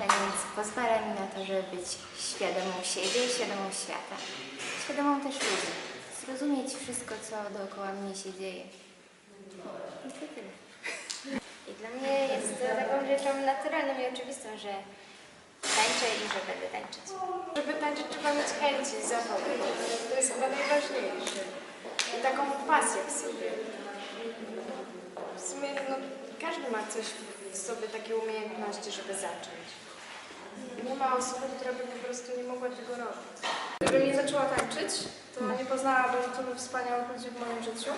Taniec pozwala mi na to, żeby być świadomą siebie i świadomą świata. Świadomą też ludzi. Zrozumieć wszystko, co dookoła mnie się dzieje. I to tyle. I dla mnie jest to taką rzeczą naturalną i oczywistą, że tańczę i że będę tańczyć. Żeby tańczyć trzeba mieć chęci, zawodu. To jest chyba najważniejsze. I taką pasję w sobie. W sumie no, każdy ma coś w sobie, takie umiejętności, żeby zacząć. Ma osoby, która by po prostu nie mogła tego robić. Gdybym nie zaczęła tańczyć, to nie poznałabym tylu wspaniałych ludzi w moim życiu.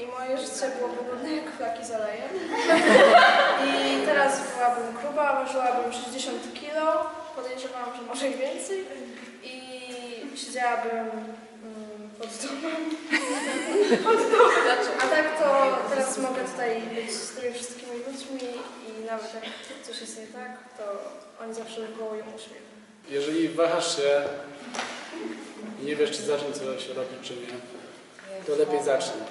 I moje życie byłoby nudne jak flaki z olejem. I teraz byłabym gruba, ważyłabym 60 kg, podejrzewam, że może i więcej. I siedziałabym mm, pod domem. Mogę tutaj być z tymi wszystkimi ludźmi i nawet jak coś jest nie tak, to oni zawsze wywołują uśmiech. Jeżeli wahasz się i nie wiesz, czy zacząć coś robić, czy nie, to lepiej zacznij.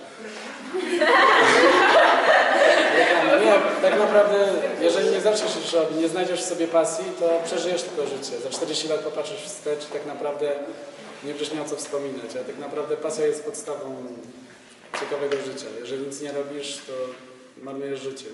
Nie, tak naprawdę, jeżeli nie zaczniesz już robić, nie znajdziesz w sobie pasji, to przeżyjesz tylko życie. Za 40 lat popatrzysz wstecz i tak naprawdę nie będziesz miał co wspominać. A tak naprawdę pasja jest podstawą ciekawego życia. Jeżeli nic nie robisz, to marnujesz życie.